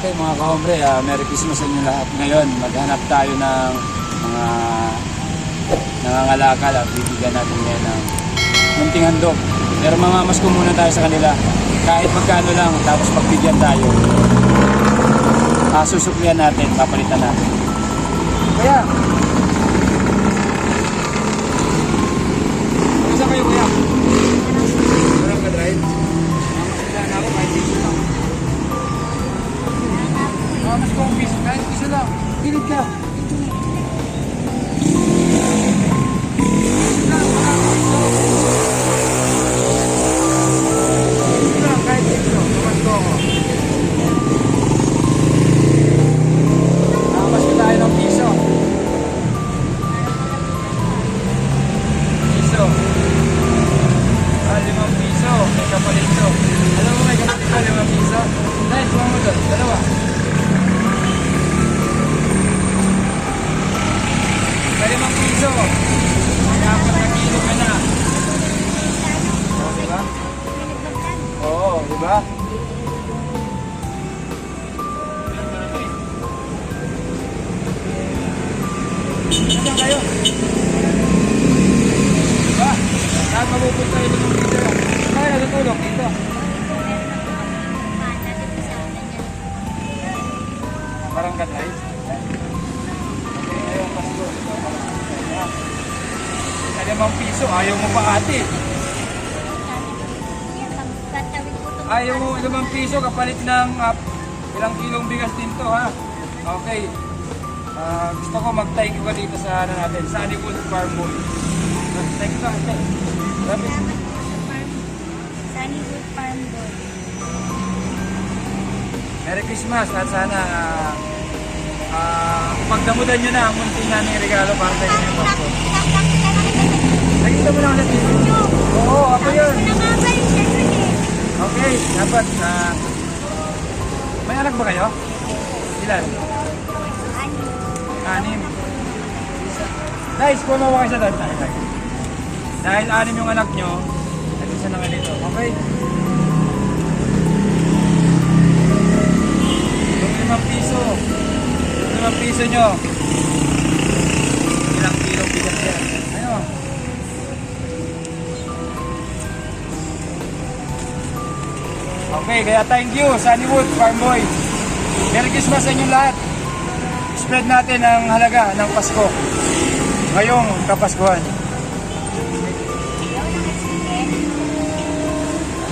ka-hombre, ah, Merry Christmas sa inyo lahat. Ngayon, maghanap tayo ng mga nangangalakal at bibigyan natin ngayon ng munting handog. Pero mamamas ko muna tayo sa kanila. Kahit magkano lang, tapos pagbigyan tayo. Ah, susuklian natin, papalitan natin. Kaya, Gilid ka. Piso. May apat na kilo ka na. Oh, diba? Oo, diba? Nasaan kayo? Diba? Saan mapupunta yung limang piso? Kaya natutulog dito. Parang guys. Okay, ngayong Pasko. Sa limang piso, ayaw mo pa ate. Ayaw mo limang piso kapalit ng ah, ilang kilong bigas din to ha. Okay. Ah, gusto ko mag-thank you ka dito sa ano natin, sa Honeywood Farm Boy. Thank you ka ate. Sabi, Sunnywood Farm. Merry Christmas at sana ah ah, pagdamutan nyo na ang munting namin regalo para sa inyo ng Pasko. Nakita mo na ulit dito. Oo, ako yun. Okay, dapat ah may anak ba kayo? Ilan? Anim. Guys, kung mawa kayo sa doon. Ay, ay. Dahil anim yung anak nyo, nag-isa na kayo dito. Okay? Limang piso nyo. Ilang kilong bigas yan. Ano? Okay, kaya thank you, Sunnywood Farm Boy. Merry Christmas sa inyong lahat. Spread natin ang halaga ng Pasko. Ngayong Kapaskuhan.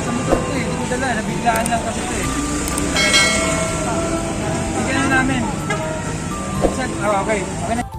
Sa motor ko eh, hindi ko dala. Nabiglaan lang kasi ito eh. Bigyan na namin. Saan? Ah, okay. Okay na.